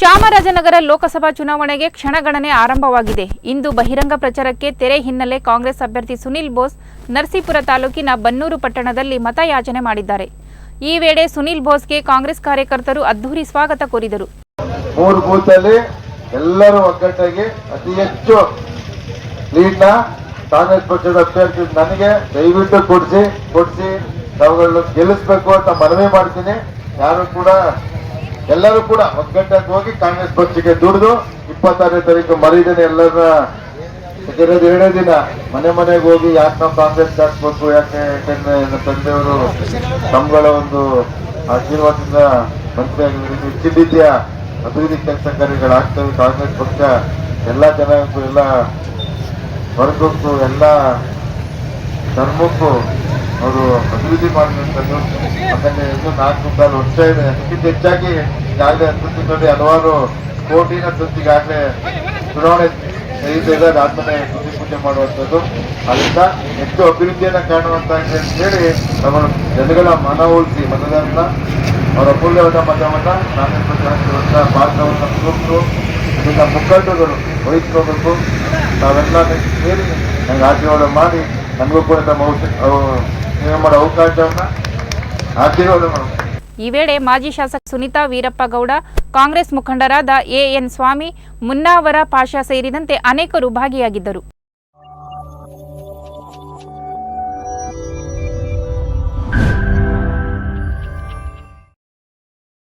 ಚಾಮರಾಜನಗರ ಲೋಕಸಭಾ ಚುನಾವಣೆಗೆ ಕ್ಷಣಗಣನೆ ಆರಂಭವಾಗಿದೆ. ಇಂದು ಬಹಿರಂಗ ಪ್ರಚಾರಕ್ಕೆ ತೆರೆ ಹಿನ್ನೆಲೆ ಕಾಂಗ್ರೆಸ್ ಅಭ್ಯರ್ಥಿ ಸುನಿಲ್ ಬೋಸ್ ನರಸೀಪುರ ತಾಲೂಕಿನ ಬನ್ನೂರು ಪಟ್ಟಣದಲ್ಲಿ ಮತಯಾಚನೆ ಮಾಡಿದ್ದಾರೆ. ಈ ವೇಳೆ ಸುನಿಲ್ ಬೋಸ್ಗೆ ಕಾಂಗ್ರೆಸ್ ಕಾರ್ಯಕರ್ತರು ಅದ್ದೂರಿ ಸ್ವಾಗತ ಕೋರಿದರು. ಮೂರು ಬೂತ್ ಎಲ್ಲರೂ ಒಗ್ಗಟ್ಟಾಗಿ ಅತಿ ಹೆಚ್ಚು ಕಾಂಗ್ರೆಸ್ ಪಕ್ಷದ ಅಭ್ಯರ್ಥಿ ನನಗೆ ದಯವಿಟ್ಟು ಕೊಡಿಸಿ ಕೊಡಿಸಿ ತಾವುಗಳನ್ನು ಗೆಲ್ಲಿಸಬೇಕು ಅಂತ ಮನವಿ ಮಾಡ್ತೀನಿ. ಯಾರು ಕೂಡ ಎಲ್ಲರೂ ಕೂಡ ಒಗ್ಗಟ್ಟಾಗಿ ಹೋಗಿ ಕಾಂಗ್ರೆಸ್ ಪಕ್ಷಕ್ಕೆ ದುಡಿದು ಇಪ್ಪತ್ತಾರನೇ ತಾರೀಕು ಮರಿದಿನ ಎಲ್ಲರ ಇರೋದು ಎರಡೇ ದಿನ ಮನೆ ಮನೆಗೆ ಹೋಗಿ ಯಾಕೆ ನಾವು ಕಾಂಗ್ರೆಸ್ ಹಾಕ್ಬೇಕು ಯಾಕೆ ಯಾಕೆಂದ್ರೆ ತಂದೆಯವರು ತಮ್ಮಗಳ ಒಂದು ಆಶೀರ್ವಾದದಿಂದ ಮಂತ್ರಿ ಆಗಿರೋದು ರೀತಿಯ ಅಭಿವೃದ್ಧಿ ಕೆಲಸ ಕಾರ್ಯಗಳಾಗ್ತವೆ, ಕಾಂಗ್ರೆಸ್ ಪಕ್ಷ ಎಲ್ಲ ಜನಕ್ಕೂ ಎಲ್ಲ ವರ್ಗಕ್ಕೂ ಎಲ್ಲ ಧರ್ಮಕ್ಕೂ ಅವರು ಅಭಿವೃದ್ಧಿ ಮಾಡುವಂಥದ್ದು ಆಮೇಲೆ ಇನ್ನೂ ನಾಲ್ಕು ಕಾಲು ವರ್ಷ ಇದೆ. ಅದಕ್ಕಿಂತ ಹೆಚ್ಚಾಗಿ ಈಗಾಗಲೇ ಅಭಿವೃದ್ಧಿ ನೋಡಿ ಹಲವಾರು ಕೋಟಿನ ಸುದ್ದಿಗಾಗಲೇ ಚುನಾವಣೆ ನಡೆಯುತ್ತಿದೆ ಅದಾದ್ಮೇಲೆ ಸುದ್ದಿ ಪೂಜೆ ಮಾಡುವಂಥದ್ದು. ಅದರಿಂದ ಹೆಚ್ಚು ಅಭಿವೃದ್ಧಿಯನ್ನು ಕಾಣುವಂತ ಅಂತ ಹೇಳಿ ನಮ್ಮ ಜನಗಳ ಮನ ಉಳಿಸಿ ಮತದಾರನ ಅವರ ಅಮೂಲ್ಯವಾದ ಮತವನ್ನ ನಾನು ಪಕ್ಷ ಪಾತ್ರವನ್ನು ಮುಗಿದ್ರು ಇದನ್ನ ಮುಖಂಡಗಳು ವಹಿಸ್ಕೋಬೇಕು. ನಾವೆಲ್ಲ ಸೇರಿ ನಂಗೆ ಆಶೀರ್ವಾದ ಮಾಡಿ ನನಗೂ ಕೂಡ ನಮ್ಮ ಈ ವೇಳೆ ಮಾಜಿ ಶಾಸಕ ಸುನೀತಾ ವೀರಪ್ಪ ಗೌಡ, ಕಾಂಗ್ರೆಸ್ ಮುಖಂಡರಾದ ಎಎನ್ ಸ್ವಾಮಿ, ಮುನ್ನಾವರ ಪಾಷಾ ಸೇರಿದಂತೆ ಅನೇಕರು ಭಾಗಿಯಾಗಿದ್ದರು.